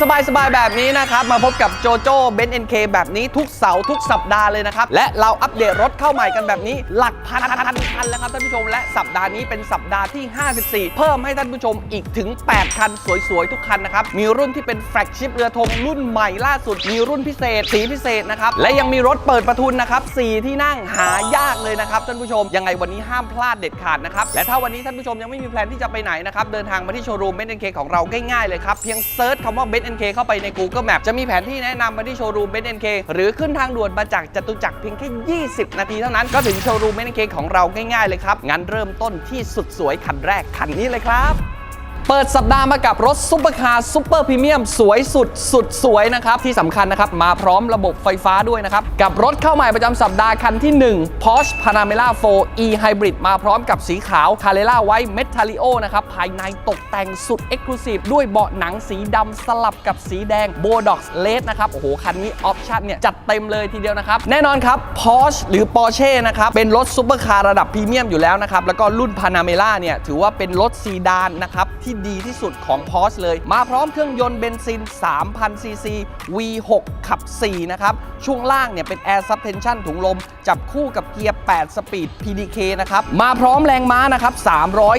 สาร์สบายๆ แบบนี้นะครับ มาพบกับโจโจ้เบนเอ็นเคแบบนี้ทุกเสาร์ทุกสัปดาห์เลยนะครับ และเราอัปเดตรถเข้าใหม่กันแบบนี้ หลักพันพันคันแล้วครับท่านผู้ชม และสัปดาห์นี้เป็นสัปดาห์ที่ 54 เพิ่มให้ท่านผู้ชมอีกถึง 8 คันสวยๆ ทุกคันนะครับ มีรุ่นที่เป็นแฟลกชิพเรือธงรุ่นใหม่ล่าสุด มีรุ่นพิเศษ สีพิเศษนะครับ และยังมีรถเปิดประทุนนะครับ4ที่นั่งหายากเลยนะครับท่านผู้ชม ยังไงวันนี้ห้ามพลาดเด็ดขาดนะครับ และถ้าวันนี้ท่านผู้ชมยังไม่มีแพลนที่จะไปไหนนะครับ เดินทางมาที่โชว์รูมเบนเอ็นเคของเราง่ายๆเลยครับ เพียงเซิร์ชคำว่าเบนซ์เอ็นเคเข้าไปใน Google Map จะมีแผนที่แนะนำมาที่โชว์รูมเบนซ์เอ็นเคหรือขึ้นทางด่วนมาจากจตุจักรเพียงแค่ 20 นาทีเท่านั้น ก็ถึงโชว์รูมเบนซ์เอ็นเคของเราง่ายๆเลยครับงั้นเริ่มต้นที่สุดสวยคันแรกคันนี้เลยครับ เปิดสัปดาห์มากับรถซุปเปอร์คาร์ซุปเปอร์พรีเมียมสวยสุดสุดสวยนะครับ ที่สำคัญนะครับ มาพร้อมระบบไฟฟ้าด้วยนะครับ กับรถเข้าใหม่ประจำสัปดาห์คันที่ 1 Porsche Panamera 4 e Hybrid มาพร้อมกับสีขาว Carrera White Metallic นะครับ ภายในตกแต่งสุด Exclusive ด้วยเบาะหนังสีดำสลับกับสีแดง Bodox Red นะครับ โอ้โห คันนี้ออปชั่นเนี่ย จัดเต็มเลยทีเดียวนะครับ แน่นอนครับ Porsche หรือ Porsche นะครับเป็นรถซุปเปอร์คาร์ระดับพรีเมียมอยู่แล้วนะครับแล้วก็รุ่น Panamera เนี่ยถือว่าเป็นรถซีดานนะครับที่ดีที่สุดของ Porsche เลย มาพร้อมเครื่องยนต์เบนซิน 3,000 ซีซี V6 ขับ 4 นะครับ ช่วงล่างเนี่ยเป็น Air Suspension ถุงลม จับคู่กับเกียร์ 8 สปีด PDK นะครับ มาพร้อมแรงม้านะครับ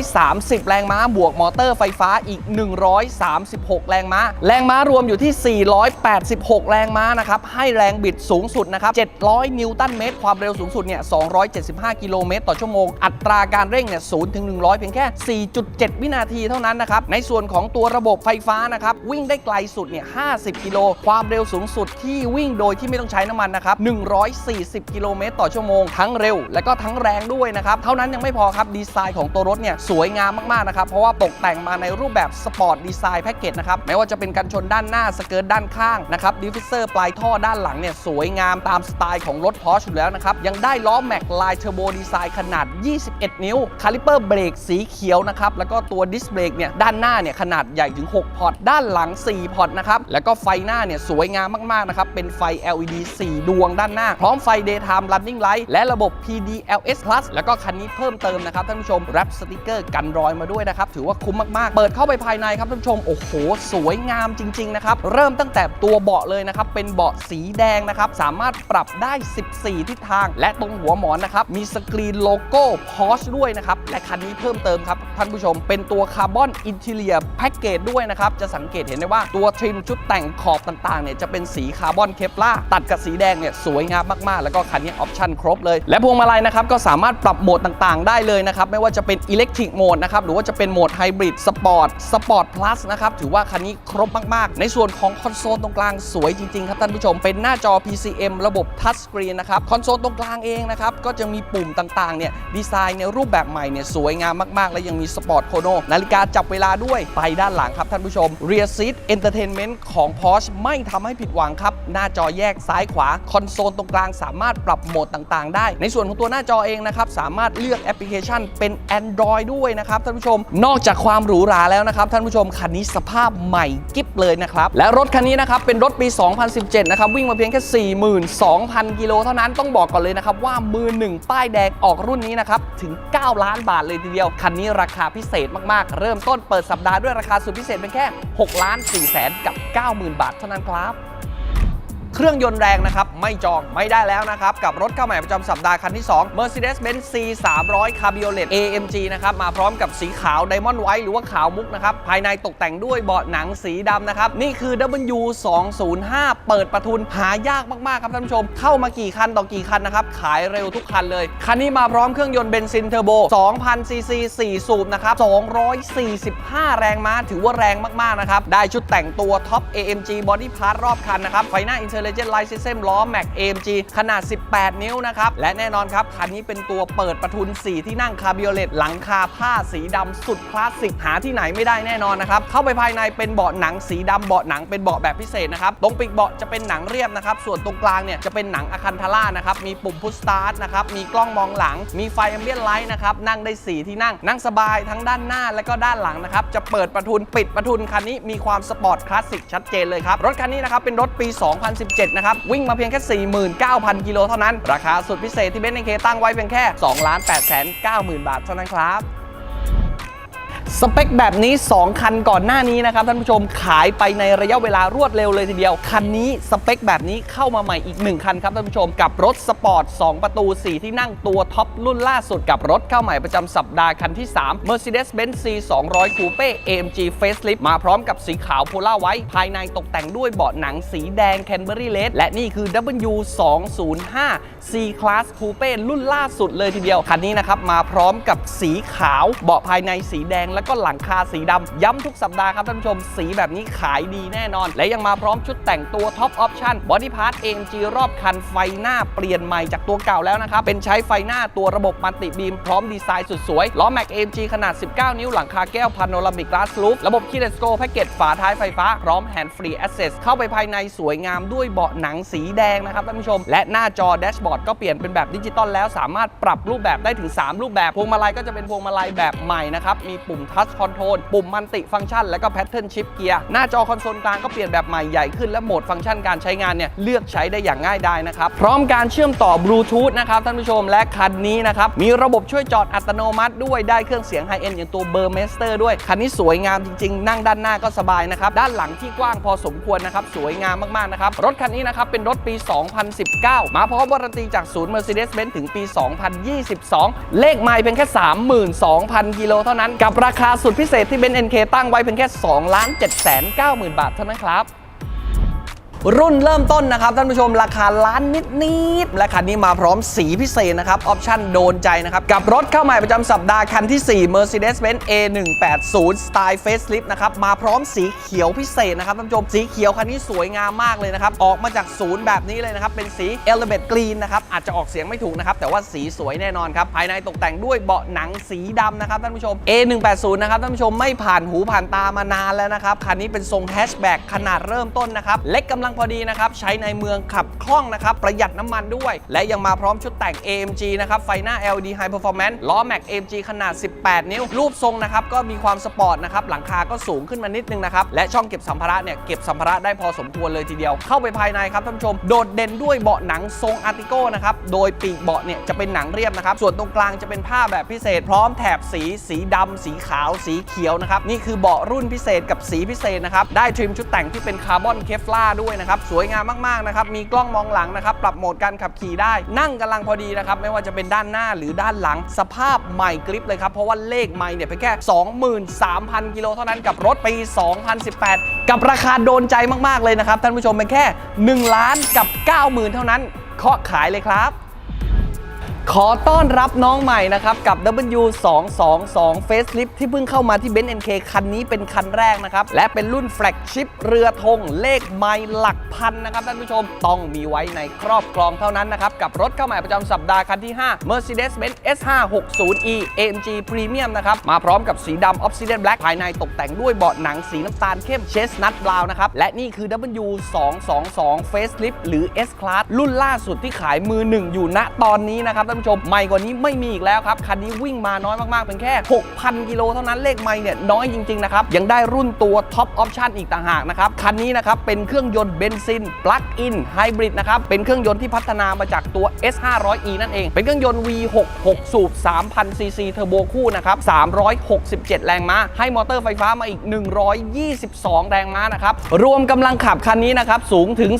330 แรงม้าบวกมอเตอร์ไฟฟ้าอีก 136 แรงม้า แรงม้ารวมอยู่ที่ 486 แรงม้านะครับ ให้แรงบิดสูงสุดนะครับ 700 นิวตันเมตร ความเร็วสูงสุดเนี่ย 275 กิโลเมตรต่อชั่วโมง อัตราการเร่งเนี่ย 0 ถึง 100 เพียงแค่ 4.7 วินาทีเท่านั้นนะครับ ในส่วนของตัวระบบไฟฟ้านะครับ วิ่งได้ไกลสุดเนี่ย 50 กิโล ความเร็วสูงสุดที่วิ่งโดยที่ไม่ต้องใช้น้ำมันนะครับ 140 กิโลเมตรต่อชั่วโมง ทั้งเร็ว และก็ทั้งแรงด้วยนะครับ เท่านั้นยังไม่พอครับ ดีไซน์ของตัวรถเนี่ยสวยงามมากๆนะครับ เพราะว่าตกแต่งมาในรูปแบบสปอร์ตดีไซน์แพ็กเกจนะครับ ไม่ว่าจะเป็นกันชนด้านหน้า สเกิร์ตด้านข้างนะครับ ดิฟฟิเซอร์ปลายท่อด้านหลังเนี่ยสวยงามตามสไตล์ของรถพอชอยู่แล้วนะครับ ยังได้ล้อแม็กลายเทอร์โบดีไซน์ขนาด 21 นิ้ว คาลิเปอร์เบรกสีเขียวนะครับ แล้วก็ตัวดิสเบรกเนี่ยด้านหน้าเนี่ยขนาดใหญ่ถึง 6 พอร์ต ด้านหลัง 4 พอร์ตนะครับ แล้วก็ไฟหน้าเนี่ยสวยงามมากๆนะครับ เป็นไฟ LED 4 ดวงด้านหน้า พร้อมไฟ Daytime Running Light และระบบ PDLS Plus แล้วก็คันนี้เพิ่มเติมนะครับท่านผู้ชมแรปสติกเกอร์กันรอยมาด้วยนะครับ ถือว่าคุ้มมากๆ เปิดเข้าไปภายในครับท่านผู้ชม โอ้โห สวยงามจริง ๆ นะครับ เริ่มตั้งแต่ตัวเบาะเลยนะครับ เป็นเบาะสีแดงนะครับ สามารถปรับได้ 14 ทิศทาง และตรงหัวหมอนนะครับ มีสกรีนโลโก้ Porsche ด้วยนะครับ และคันนี้เพิ่มเติมครับท่านผู้ชม เป็นตัวคาร์บอนอินเทเลียแพ็กเกจด้วยนะครับ จะสังเกตเห็นได้ว่าตัวทริมชุดแต่งขอบต่างๆเนี่ยจะเป็นสีคาร์บอนเคปลาตัดกับสีแดงเนี่ยสวยงามมากๆ แล้วก็คันนี้ออปชั่นครบเลย และพวงมาลัยนะครับก็สามารถปรับโหมดต่างๆ ได้เลยนะครับ ไม่ว่าจะเป็นอิเล็กทริกโหมดนะครับหรือว่าจะเป็นโหมดไฮบริดสปอร์ตสปอร์ตพลัสนะครับถือว่าคันนี้ครบมากๆ ในส่วนของคอนโซลตรงกลางสวยจริงๆครับท่านผู้ชมเป็นหน้าจอ PCM ระบบทัชสกรีนนะครับคอนโซลตรงกลางเองนะครับก็จะมีปุ่มต่างๆเนี่ยดีไซน์ในรูปแบบใหม่เนี่ยสวยงามมากๆ และยังมีสปอร์ตโคโนนาฬิกาจับเวลาด้วยไปด้านหลังครับท่านผู้ชม Rear Seat Entertainment ของ Porsche ไม่ทำให้ผิดหวังครับ หน้าจอแยกซ้ายขวา คอนโซลตรงกลางสามารถปรับโหมดต่างๆ ได้ ในส่วนของตัวหน้าจอเองนะครับ สามารถเลือกแอปพลิเคชันเป็น Android ด้วยนะครับท่านผู้ชม นอกจากความหรูหราแล้วนะครับท่านผู้ชมคันนี้สภาพใหม่กิ๊บเลยนะครับ และรถคันนี้นะครับเป็นรถปี 2017 นะครับวิ่งมาเพียงแค่ 42,000 กิโลเท่านั้นต้องบอกก่อนเลยนะครับว่ามือหนึ่งป้ายแดงออกรุ่นนี้นะครับถึง 9 ล้านบาทเลยทีเดียวคันนี้ราคาพิเศษมากๆ เริ่มต้นเปิดสัปดาห์ด้วยราคาสุดพิเศษเป็นแค่ 6 ล้าน4แสนกับ 90,000 บาทเท่านั้นครับ เครื่องยนต์แรงนะครับ ไม่จองไม่ได้แล้วนะครับ กับรถเข้าใหม่ประจำสัปดาห์คันที่ 2 Mercedes-Benz C 300 Cabriolet AMG นะครับ มาพร้อมกับสีขาว Diamond White หรือว่าขาวมุกนะครับ ภายในตกแต่งด้วยเบาะหนังสีดำนะครับ นี่คือ W205 เปิดประทุนหายากมาก ๆ ครับท่านผู้ชม เข้ามากี่คันต่อกี่คันนะครับ ขายเร็วทุกคันเลย คันนี้มาพร้อมเครื่องยนต์เบนซินเทอร์โบ2,000ซีซี4สูบนะครับ245 แรงม้าถือว่าแรงมากๆนะครับได้ชุดแต่งตัวท็อป AMG Body Part รอบคันนะครับไฟหน้า Intelligent Light System ล้อ Mac AMG ขนาด 18 นิ้วนะครับ และแน่นอนครับ คันนี้เป็นตัวเปิดประทุน 4 ที่นั่งคาบิโอเลตหลังคาผ้าสีดำสุดคลาสสิกหาที่ไหนไม่ได้แน่นอนนะครับ เข้าไปภายในเป็นเบาะหนังสีดำเบาะหนังเป็นเบาะแบบพิเศษนะครับ ตรงปีกเบาะจะเป็นหนังเรียบนะครับ ส่วนตรงกลางเนี่ยจะเป็นหนังอะคันทาร่านะครับ มีปุ่มพุชสตาร์ทนะครับ มีกล้องมองหลัง มีไฟแอมเบียนไลท์นะครับ นั่งได้ 4 ที่นั่ง นั่งสบายทั้งด้านหน้าและก็ด้านหลังนะครับ จะเปิดประทุนปิดประทุนคันนี้มีความสปอร์ตคลาสสิกชัดเจนเลยครับ รถคันนี้นะครับเป็นรถปี 2017นะครับ วิ่งมาเพียงแค่ 49,000 กิโลเท่านั้น ราคาสุดพิเศษที่เบนซ์เคตั้งไว้เพียงแค่ 2 8 9 0 0 0 0 บาทเท่านั้นครับ สเปคแบบนี้ 2 คันก่อนหน้านี้นะครับท่านผู้ชมขายไปในระยะเวลารวดเร็วเลยทีเดียว คันนี้สเปคแบบนี้เข้ามาใหม่อีก 1 คันครับท่านผู้ชมกับรถสปอร์ต 2 ประตู 4 ที่นั่งตัวท็อปรุ่นล่าสุดกับรถเข้าใหม่ประจำสัปดาห์คันที่ 3 Mercedes-Benz C 200 Coupe AMG Facelift มาพร้อมกับสีขาวโพล่าไว้ภายในตกแต่งด้วยเบาะหนังสีแดง Canberry Red และนี่คือ W 2 0 5 C Class Coupe รุ่นล่าสุดเลยทีเดียวคันนี้นะครับมาพร้อมกับสีขาวเบาะภายในสีแดงแล้วก็หลังคาสีดำย้ำทุกสัปดาห์ครับท่านผู้ชม สีแบบนี้ขายดีแน่นอน และยังมาพร้อมชุดแต่งตัว Top Option Body Part AMG รอบคันไฟหน้าเปลี่ยนใหม่จากตัวเก่าแล้วนะครับ เป็นใช้ไฟหน้าตัวระบบมัลติบีมพร้อมดีไซน์สุดสวยล้อแม็ก AMG ขนาด 19 นิ้วหลังคาแก้วพาโนรามิก Glass Roof ระบบ Keyless Go แพ็กเกจฝาท้ายไฟฟ้าพร้อม Hand Free Access เข้าไปภายในสวยงามด้วยเบาะหนังสีแดงนะครับท่านผู้ชม และหน้าจอแดชบอร์ดก็เปลี่ยนเป็นแบบดิจิตอลแล้วสามารถปรับรูปแบบได้ถึง 3 รูปแบบพวงมาลัยก็จะเป็นพวงมาลัยแบบใหม่นะครับมีปุ่ม Touch Control ปุ่มมัลติฟังก์ชัน และก็ Pattern Shift Gear หน้าจอคอนโซลกลางก็เปลี่ยนแบบใหม่ใหญ่ขึ้นและโหมดฟังก์ชันการใช้งานเนี่ยเลือกใช้ได้อย่างง่ายดายนะครับพร้อมการเชื่อมต่อบลูทูธนะครับท่านผู้ชมและคันนี้นะครับมีระบบช่วยจอดอัตโนมัติด้วยได้เครื่องเสียงไฮเอ็นอย่างตัวเบอร์เมสเตอร์ด้วยคันนี้สวยงามจริง ๆ นั่งด้านหน้าก็สบายนะครับด้านหลังที่กว้างพอสมควรนะครับสวยงามมากๆนะครับรถคันนี้นะครับเป็นรถปี 2019 มาพร้อมวารันตีจากศูนย์ Mercedes-Benz ถึงปี 2022 เลขไมล์เพียงแค่ 32,000 กิโลเท่านั้นกับราราคาสุดพิเศษที่เบนซ์ NK ตั้งไว้เพียงแค่2ล้าน7 9 0 0 0 0 บาทเท่านั้นครับ รุ่นเริ่มต้นนะครับท่านผู้ชมราคาล้านนิดๆและคันนี้มาพร้อมสีพิเศษนะครับ ออปชั่นโดนใจนะครับ กับรถเข้าใหม่ประจำสัปดาห์คันที่ 4 Mercedes-Benz A180 Style Facelift นะครับมาพร้อมสีเขียวพิเศษนะครับท่านผู้ชมสีเขียวคันนี้สวยงามมากเลยนะครับ ออกมาจากศูนย์แบบนี้เลยนะครับ เป็นสี Elevate Green นะครับอาจจะออกเสียงไม่ถูกนะครับ แต่ว่าสีสวยแน่นอนครับ ภายในตกแต่งด้วยเบาะหนังสีดำนะครับท่านผู้ชม A180 นะครับท่านผู้ชมไม่ผ่านหูผ่านตามานานแล้วนะครับคันนี้เป็นทรงแฮชแบ็กขนาดเริ่มต้นนะครับเล็กกำลังพอดีนะครับ ใช้ในเมืองขับคล่องนะครับ ประหยัดน้ำมันด้วย และยังมาพร้อมชุดแต่ง AMG นะครับ ไฟหน้า LED High Performance ล้อแม็ก AMG ขนาด 18 นิ้ว รูปทรงนะครับ ก็มีความสปอร์ตนะครับ หลังคาก็สูงขึ้นมานิดนึงนะครับ และช่องเก็บสัมภาระเนี่ย เก็บสัมภาระได้พอสมควรเลยทีเดียว เข้าไปภายในครับท่านผู้ชม โดดเด่นด้วยเบาะหนังทรงอาร์ติโก้นะครับ โดยปีกเบาะเนี่ยจะเป็นหนังเรียบนะครับ ส่วนตรงกลางจะเป็นผ้าแบบพิเศษ พร้อมแถบสีสีดำสีขาว สีเขียวนะครับ นี่คือเบาะรุ่นพิเศษกับสีพิเศษนะครับ ได้ทริมชุดแต่งที่เป็นคาร์บอนเคฟลาด้วยนะครับสวยงามมากๆนะครับมีกล้องมองหลังนะครับปรับโหมดการขับขี่ได้ นั่งกำลังพอดีนะครับไม่ว่าจะเป็นด้านหน้าหรือด้านหลังสภาพใหม่กริปเลยครับเพราะว่าเลขใหม่เนี่ยเพียงแค่ 23,000 กิโลเท่านั้นกับรถปี 2018 กับราคาโดนใจมากๆเลยนะครับท่านผู้ชมเป็นแค่ 1 ล้านกับ 90,000 เท่านั้นเคาะขายเลยครับ ขอต้อนรับน้องใหม่นะครับ กับ W222 Facelift ที่เพิ่งเข้ามาที่ Benz NK คันนี้เป็นคันแรกนะครับ และเป็นรุ่นแฟลกชิพเรือธงเลขไมล์หลักพันนะครับท่านผู้ชมต้องมีไว้ในครอบครองเท่านั้นนะครับ กับรถเข้าใหม่ประจำสัปดาห์คันที่ 5 Mercedes-Benz S560e AMG Premium นะครับ มาพร้อมกับสีดำ Obsidian Black ภายในตกแต่งด้วยเบาะหนังสีน้ำตาลเข้ม Chestnut Brown นะครับและนี่คือ W222 Facelift หรือ S Class รุ่นล่าสุดที่ขายมือหนึ่งอยู่ณตอนนี้นะครับท่านผู้ชมใหม่กว่านี้ไม่มีอีกแล้วครับ คันนี้วิ่งมาน้อยมากๆ เป็นแค่ 6,000 กิโลเท่านั้นเลขไม่เนี่ยน้อยจริง ๆ นะครับ ยังได้รุ่นตัวท็อปออปชันอีกต่างหากนะครับ คันนี้นะครับ เป็นเครื่องยนต์เบนซินปลั๊กอินไฮบริดนะครับ เป็นเครื่องยนต์ที่พัฒนามาจากตัว S500e นั่นเอง เป็นเครื่องยนต์ V6 6 สูบ 3,000 ซีซีเทอร์โบคู่นะครับ 367 แรงม้า ให้มอเตอร์ไฟฟ้ามาอีก 122 แรงม้านะครับ รวมกำลังขับคันนี้นะครับ สูงถึง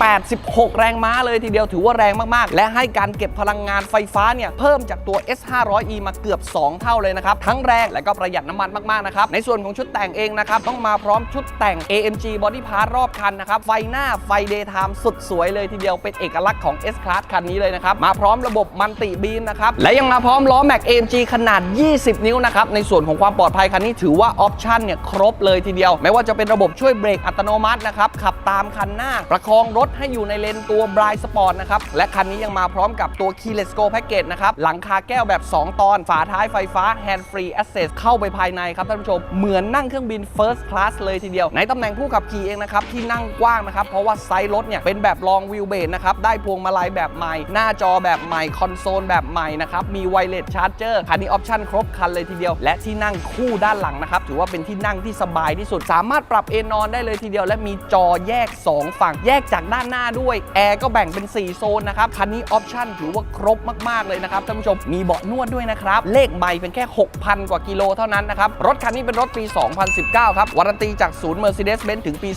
486 แรงม้าเลยทีเดียว ถือว่าแรงมากๆ และให้การเก็บพลังงานไฟฟ้าเนี่ยเพิ่มจากตัว S500e มาเกือบ 2 เท่าเลยนะครับ ทั้งแรงและก็ประหยัดน้ำมันมาก ๆ นะครับ ในส่วนของชุดแต่งเองนะครับ ต้องมาพร้อมชุดแต่ง AMG Body Part รอบคันนะครับ ไฟหน้าไฟ Daytime สุดสวยเลยทีเดียวเป็นเอกลักษณ์ของ S Class คันนี้เลยนะครับ มาพร้อมระบบมัลติบีมนะครับ และยังมาพร้อมล้อแม็ก AMG ขนาด 20 นิ้วนะครับ ในส่วนของความปลอดภัยคันนี้ถือว่าออปชั่นเนี่ยครบเลยทีเดียว ไม่ว่าจะเป็นระบบช่วยเบรกอัตโนมัตินะครับขับตามคันหน้า ประคองรถให้อยู่ในเลนตัว Bright Sport นะครับและคันนี้ยังมาพร้อมกับตัวคี Keyless Go Package นะครับ หลังคาแก้วแบบ 2 ตอน ฝาท้ายไฟฟ้า Hand Free Access เข้าไปภายในครับท่านผู้ชม เหมือนนั่งเครื่องบิน First Class เลยทีเดียว ในตำแหน่งผู้ขับขี่เองนะครับ ที่นั่งกว้างนะครับ เพราะว่าไซส์รถเนี่ย เป็นแบบ Long Wheelbase นะครับ ได้พวงมาลัยแบบใหม่ หน้าจอแบบใหม่ คอนโซลแบบใหม่นะครับ มีไวเลสชาร์จเจอร์คันนี้ออปชั่นครบคันเลยทีเดียว และที่นั่งคู่ด้านหลังนะครับถือว่าเป็นที่นั่งที่สบายที่สุด สามารถปรับเอนนอนได้เลยทีเดียว และมีจอแยก 2 ฝั่งแยกจากด้านหน้าด้วยแอร์ก็แบ่งเป็น 4 โซนนะครับคันนี้ออปชั่นถือว่าครบบมากๆเลยนะครับท่านผู้ชมมีเบาะนวดด้วยนะครับ เลขใบเป็นแค่ 6,000 กว่ากิโลเท่านั้นนะครับ รถคันนี้เป็นรถปี 2019 ครับ วารันตีจากศูนย์ Mercedes-Benz ถึงปี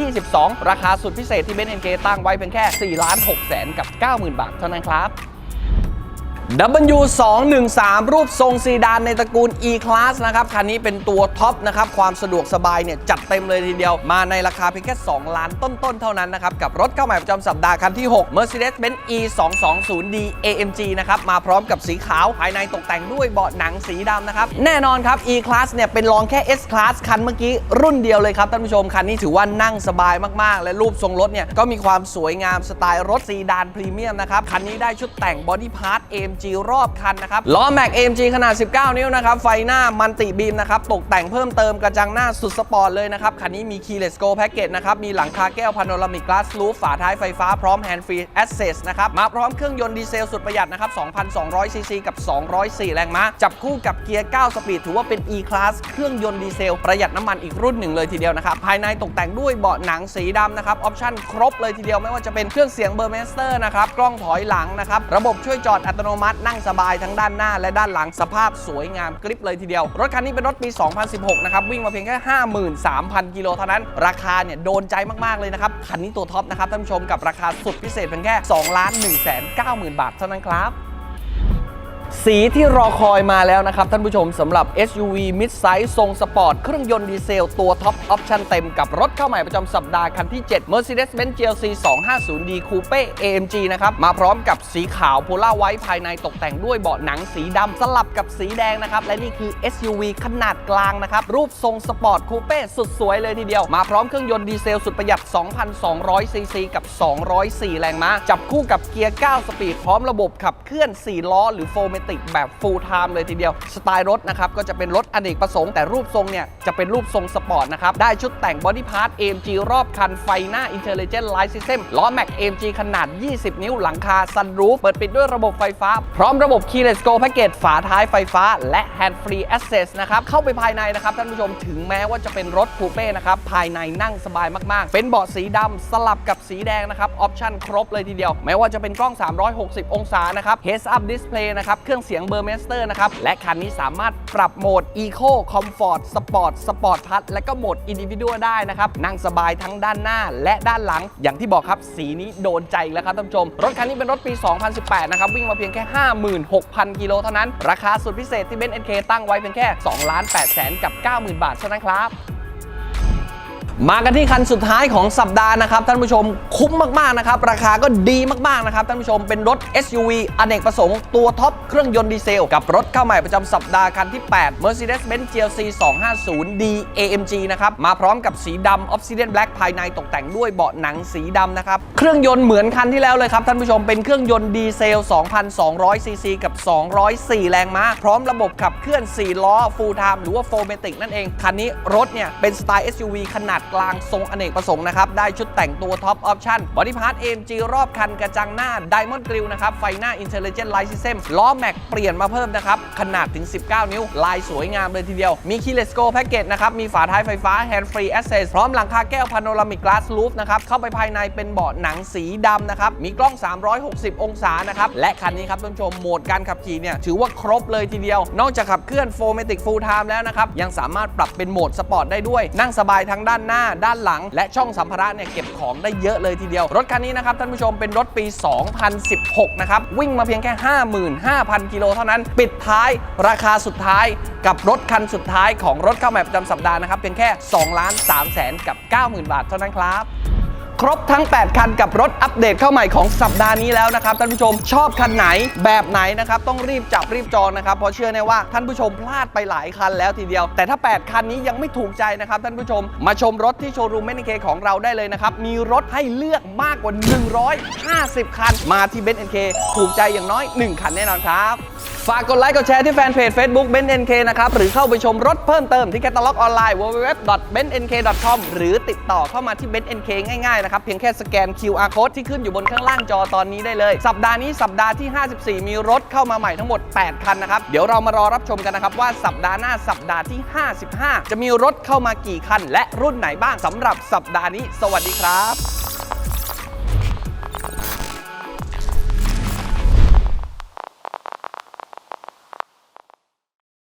2022 ราคาสุดพิเศษที่ Benz NK ตั้งไว้เป็นแค่ 4 ล้าน6แสนกับ 90,000 บาทเท่านั้นครับ W213 รูปทรงซีดานในตระกูล E-Class นะครับ คันนี้เป็นตัวท็อปนะครับ ความสะดวกสบายเนี่ย จัดเต็มเลยทีเดียว มาในราคาเพียงแค่ 2 ล้านต้น ๆ เท่านั้นนะครับ กับรถเข้าใหม่ประจำสัปดาห์คันที่ 6 Mercedes-Benz E220D AMG นะครับ มาพร้อมกับสีขาว ภายในตกแต่งด้วยเบาะหนังสีดำนะครับ แน่นอนครับ E-Class เนี่ยเป็นรองแค่ S-Class คันเมื่อกี้รุ่นเดียวเลยครับท่านผู้ชมคันนี้ถือว่านั่งสบายมากๆ และรูปทรงรถเนี่ยก็มีความสวยงามสไตล์รถซีดานพรีเมียมนะครับคันนี้ได้ชุดแต่งบอดี้พาร์ท AMG รอบคันนะครับล้อแม็ก AMG ขนาด 19 นิ้วนะครับ ไฟหน้ามันติบีมนะครับ ตกแต่งเพิ่มเติมกระจังหน้าสุดสปอร์ตเลยนะครับ คันนี้มี Keyless Go Package นะครับ มีหลังคาแก้วพาโนรามิก Glass Roof ฝาท้ายไฟฟ้าพร้อม Hand Free Access นะครับ มาพร้อมเครื่องยนต์ดีเซลสุดประหยัดนะครับ 2,200 ซีซีกับ 204 แรงม้า จับคู่กับเกียร์ 9 สปีด ถือว่าเป็น E-Class เครื่องยนต์ดีเซลประหยัดน้ำมันอีกรุ่นหนึ่งเลยทีเดียวนะครับ ภายในตกแต่งด้วยเบาะหนังสีดำนะครับ ออปชั่นครบเลยทีเดียวไม่ว่าจะเป็นเครื่องเสียงเบอร์เมสเตอร์นะครับกล้องถอยหลังนะครับระบบช่วยจอดอัตโนมัตินั่งสบายทั้งด้านหน้าและด้านหลังสภาพสวยงามกริบเลยทีเดียว รถคันนี้เป็นรถปี 2016 นะครับ วิ่งมาเพียงแค่ 53,000 กิโลเท่านั้น ราคาเนี่ยโดนใจมาก ๆ เลยนะครับ คันนี้ตัวท็อปนะครับท่านผู้ชมกับราคาสุดพิเศษเพียงแค่ 2,190,000 บาทเท่านั้นครับ สีที่รอคอยมาแล้วนะครับ ท่านผู้ชมสำหรับ SUV Mid Size ทรงสปอร์ต เครื่องยนต์ดีเซล ตัวท็อปออปชั่นเต็มกับรถเข้าใหม่ประจำสัปดาห์คันที่ 7 Mercedes-Benz GLC 250D Coupe AMG นะครับ มาพร้อมกับสีขาวโพล่าไว้ภายในตกแต่งด้วยเบาะหนังสีดำสลับกับสีแดงนะครับ และนี่คือ SUV ขนาดกลางนะครับ รูปทรงสปอร์ตคูเป้สุดสวยเลยทีเดียว มาพร้อมเครื่องยนต์ดีเซลสุดประหยัด 2,200 ซีซีกับ 204 แรงม้าจับคู่กับเกียร์ 9 สปีดพร้อมระบบขับเคลื่อน 4 ล้อหรือโฟเมติกแบบ full time เลยทีเดียว สไตล์รถนะครับ ก็จะเป็นรถอเนกประสงค์แต่รูปทรงเนี่ย จะเป็นรูปทรงสปอร์ตนะครับ ได้ชุดแต่งบอดี้พาร์ท AMG รอบคันไฟหน้า Intelligent Light System ล้อแม็ก AMG ขนาด 20 นิ้วหลังคา sunroof เปิดปิดด้วยระบบไฟฟ้า พร้อมระบบ Keyless Go Package ฝาท้ายไฟฟ้า และ Hand Free Access นะครับเข้าไปภายในนะครับท่านผู้ชมถึงแม้ว่าจะเป็นรถคูเป้นะครับภายในนั่งสบายมากๆ เป็นเบาะสีดำสลับกับสีแดงนะครับออปชั่นครบเลยทีเดียว แม้ว่าจะเป็นกล้อง 360 องศานะครับ Heads Up Display นะครับเครื่องเสียงเบอร์เมสเตอร์นะครับ และคันนี้สามารถปรับโหมด Eco Comfort Sport Sport Plus และก็โหมด Individual ได้นะครับ นั่งสบายทั้งด้านหน้าและด้านหลัง อย่างที่บอกครับ สีนี้โดนใจแล้วครับท่านผู้ชม รถคันนี้เป็นรถปี 2018 นะครับ วิ่งมาเพียงแค่ 56,000 กิโลเท่านั้น ราคาสุดพิเศษที่ Benz NK ตั้งไว้เพียงแค่2ล้าน8แสนกับ 90,000 บาทเท่านั้นครับ มากันที่คันสุดท้ายของสัปดาห์นะครับท่านผู้ชมคุ้มมาก ๆ นะครับ ราคาก็ดีมาก ๆ นะครับท่านผู้ชมเป็นรถ SUV อเนกประสงค์ตัวท็อปเครื่องยนต์ดีเซล กับรถเข้าใหม่ประจำสัปดาห์คันที่ 8 Mercedes-Benz GLC 250D AMG นะครับมาพร้อมกับสีดำ Obsidian Black ภายในตกแต่งด้วยเบาะหนังสีดำนะครับเครื่องยนต์เหมือนคันที่แล้วเลยครับท่านผู้ชมเป็นเครื่องยนต์ดีเซล 2,200 ซีซีกับ 204 แรงม้า พร้อมระบบขับเคลื่อน 4 ล้อ Full Time หรือว่า 4matic นั่นเองคันนี้รถเนี่ยเป็นสไตล์ SUV ขนาดกลางทรงอเนกประสงค์นะครับ ได้ชุดแต่งตัวท็อปออปชั่นบอดี้พาร์ท AMG รอบคันกระจังหน้า Diamond Grille นะครับ ไฟหน้า Intelligent Light System ล้อแม็กเปลี่ยนมาเพิ่มนะครับ ขนาดถึง 19 นิ้ว ลายสวยงามเลยทีเดียว มี Keyless Go Package นะครับ มีฝาท้ายไฟฟ้า Hand Free Access พร้อมหลังคาแก้ว Panoramic Glass Roof นะครับเข้าไปภายในเป็นเบาะหนังสีดำนะครับมีกล้อง 360 องศานะครับและคันนี้ครับท่านผู้ชมโหมดการขับขี่เนี่ยถือว่าครบเลยทีเดียว นอกจากขับเคลื่อน 4matic Full Time แล้วนะครับยังสามารถปรับเป็นโหมดสปอร์ตได้ด้วยนั่งสบายทั้งด้านหน้าด้านหลัง และช่องสัมภาระเนี่ยเก็บของได้เยอะเลยทีเดียว รถคันนี้นะครับท่านผู้ชมเป็นรถปี 2016 นะครับ วิ่งมาเพียงแค่ 55,000 กิโลเท่านั้น ปิดท้ายราคาสุดท้ายกับรถคันสุดท้ายของรถเข้าใหม่ประจำสัปดาห์นะครับเพียงแค่2ล้าน3แสนกับ 90,000 บาทเท่านั้นครับ ครบทั้ง 8 คันกับรถอัปเดตเข้าใหม่ของสัปดาห์นี้แล้วนะครับท่านผู้ชมชอบคันไหนแบบไหนนะครับต้องรีบจับรีบจองนะครับเพราะเชื่อแน่ว่าท่านผู้ชมพลาดไปหลายคันแล้วทีเดียว แต่ถ้า 8 คันนี้ยังไม่ถูกใจนะครับท่านผู้ชม มาชมรถที่โชว์รูมเมนเคของเราได้เลยนะครับมีรถให้เลือกมากกว่า 150 คัน มาที่เบนซ์เอ็นเคถูกใจอย่างน้อย 1 คันแน่นอนครับ ฝากกดไลค์กดแชร์ที่แฟนเพจ Facebook b e n NK นะครับ หรือเข้าไปชมรถเพิ่มเติมที่แคตตาล็อกออนไลน์ www.bennk.com หรือติดต่อเข้ามาที่ b e n NK ง่ายๆนะครับ เพียงแค่สแกน QR code ที่ขึ้นอยู่บนข้างล่างจอตอนนี้ได้เลย สัปดาห์นี้สัปดาห์ที่ 54 มีรถเข้ามาใหม่ทั้งหมด 8 คันนะครับ เดี๋ยวเรามารอรับชมกันนะครับว่าสัปดาห์หน้าสัปดาห์ที่ 55 จะมีรถเข้ามากี่คัน และรุ่นไหนบ้างสำหรับสัปดาห์นี้ สวัสดีครับ